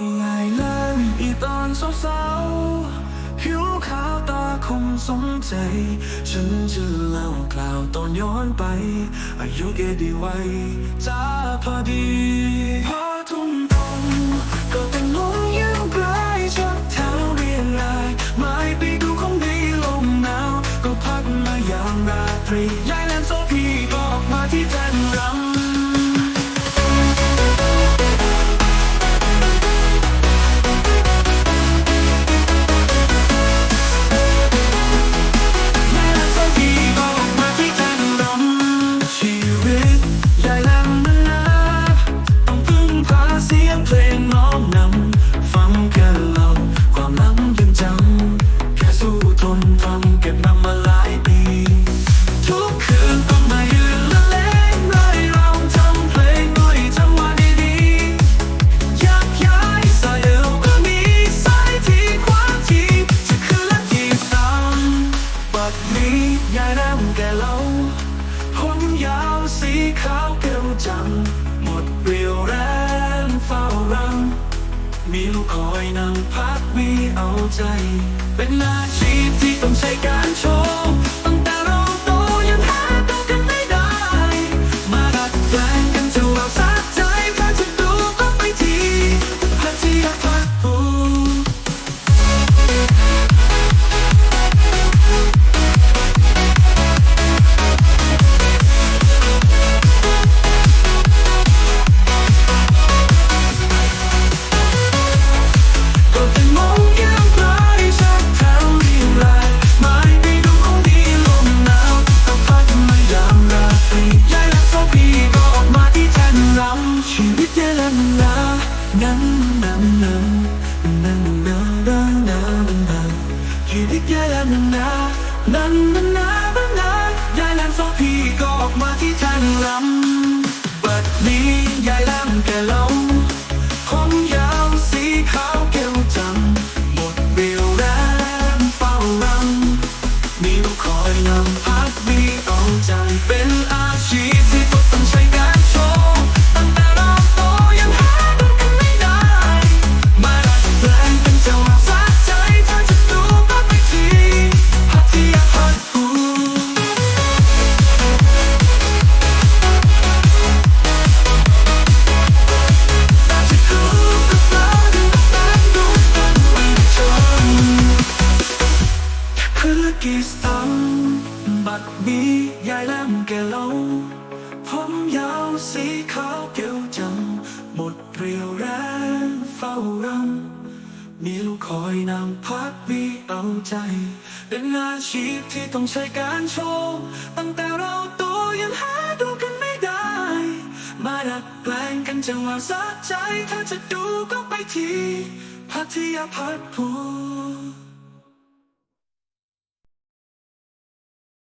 ง่ายเลยอีตอนสาวๆผิวขาวตาคงสมใจ ฉันจะเล่ากล่าวตอนย้อนไป อายุเกดีไว้จ้าพอดี เสียงเพลงน้อมนำฟังกันเล่าความหลังยังจำแค่สู้ทนทำเก็บนำมาหลายปี ทุกคืนต้องมายืนละเล่นไร่รำทำเพลงด้วยจังหวะดีๆอยากย้ายสายเอวก็มีสายที่ขวาทีจะขึ้นและที่ตามบัดนี้ยายน้ำแก่เราผมยาวสีขาวเกลียวจัง มีลูกคอยนำพัดวีเอาใจ เป็นอาชีพที่ต้องใช้การโชว์ Nam na na na na ยายแลนซอพี่ก็ออกมาที่ทางลำ ตังบัดมียายแลมแก่เราผมยาวสีขาวเกี่ยวจัง หมดเรียวแรงเฝ้ารำมีลูกคอยนำพักวีเอาใจ เป็นอาชีพที่ต้องใช้การโชว์ตั้งแต่เราโตยังหาดูกันไม่ได้ มาดัดแปลงกันจังหวะสะใจ ถ้าจะดูก็ไปทีพัทยาพัดผู